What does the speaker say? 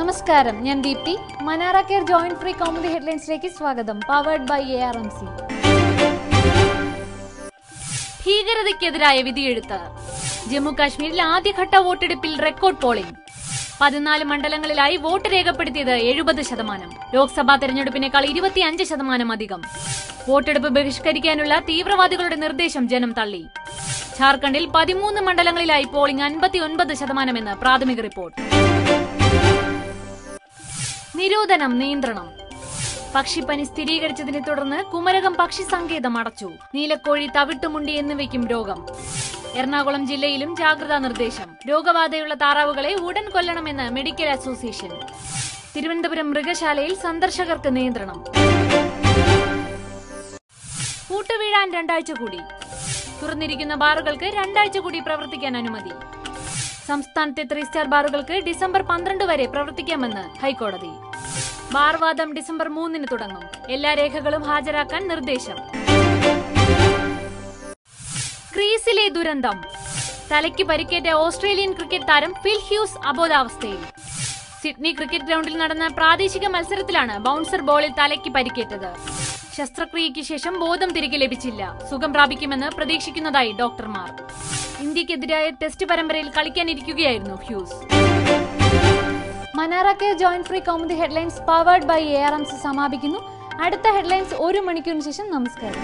നമസ്കാരം ഞാൻ Deepthi. Manara care joint free comedy ഹെഡ്ലൈൻസിലേക്ക് സ്വാഗതം powered by A R M C ഭീകരതയ്ക്കെതിരായ വിധിയെഴുത്ത്. ജമ്മു കാശ്മീരിൽ ആദ്യഘട്ട വോട്ടെടുപ്പിൽ റെക്കോർഡ് പോളിംഗ് പതിനാല് മണ്ഡലങ്ങളിലായി വോട്ട് രേഖപ്പെടുത്തിയത് എഴുപത് ശതമാനം. ലോക്സഭാ തെരഞ്ഞെടുപ്പിനേക്കാൾ ഇരുപത്തിയഞ്ച് ശതമാനം അധികം. വോട്ടെടുപ്പ് ബഹിഷ്കരിക്കാനുള്ള തീവ്രവാദികളുടെ നിർദ്ദേശം ജനം തള്ളി. ഝാർഖണ്ഡിൽ പതിമൂന്ന് മണ്ഡലങ്ങളിലായി പോളിംഗ് അൻപത്തിയൊൻപത് ശതമാനമെന്ന് പ്രാഥമിക റിപ്പോർട്ട് നിരോധനം നിയന്ത്രണം. പക്ഷിപ്പനി സ്ഥിരീകരിച്ചതിനെ തുടർന്ന് കുമരകം പക്ഷി സങ്കേതം അടച്ചു. നീലക്കോഴി തവിട്ടുമുണ്ടി എന്നിവയ്ക്കും രോഗം. എറണാകുളം ജില്ലയിലും ജാഗ്രതാ നിർദ്ദേശം. രോഗബാധയുള്ള താറാവുകളെ ഉടൻ കൊല്ലണമെന്ന് മെഡിക്കൽ അസോസിയേഷൻ. തിരുവനന്തപുരം മൃഗശാലയിൽ സന്ദർശകർക്ക് നിയന്ത്രണം. പൂട്ടുവീഴാൻ രണ്ടാഴ്ച കൂടി. തുറന്നിരിക്കുന്ന ബാറുകൾക്ക് രണ്ടാഴ്ച കൂടി പ്രവർത്തിക്കാൻ അനുമതി. സംസ്ഥാനത്തെ ത്രീ സ്റ്റാർ ബാറുകൾക്ക് ഡിസംബർ പന്ത്രണ്ട് വരെ പ്രവർത്തിക്കാമെന്ന് ഹൈക്കോടതി. ബാർവാദം ഡിസംബർ മൂന്നിന് തുടങ്ങും. എല്ലാ രേഖകളും ഹാജരാക്കാൻ നിർദ്ദേശം. ക്രീസിലെ ദുരന്തം. തലയ്ക്ക് പരിക്കേറ്റ ഓസ്ട്രേലിയൻ ക്രിക്കറ്റ് താരം ഫിൽ ഹ്യൂസ് അബോധാവസ്ഥയിൽ. സിഡ്നി ക്രിക്കറ്റ് ഗ്രൗണ്ടിൽ നടന്ന പ്രാദേശിക മത്സരത്തിലാണ് ബൗൺസർ ബോളിൽ തലയ്ക്ക് പരിക്കേറ്റത്. ശസ്ത്രക്രിയയ്ക്ക് ശേഷം ബോധം തിരികെ ലഭിച്ചില്ല. സുഖം പ്രാപിക്കുമെന്ന് പ്രതീക്ഷിക്കുന്നതായി ഡോക്ടർമാർ. ഇന്ത്യക്കെതിരായ ടെസ്റ്റ് പരമ്പരയിൽ കളിക്കാനിരിക്കുകയായിരുന്നു Hughes. Manara care joint free Kaumudi headlines powered by A R M C സമാപിക്കുന്നു. അടുത്ത ഹെഡ്ലൈൻസ് ഒരു മണിക്കൂറിന് ശേഷം നമസ്കാരം.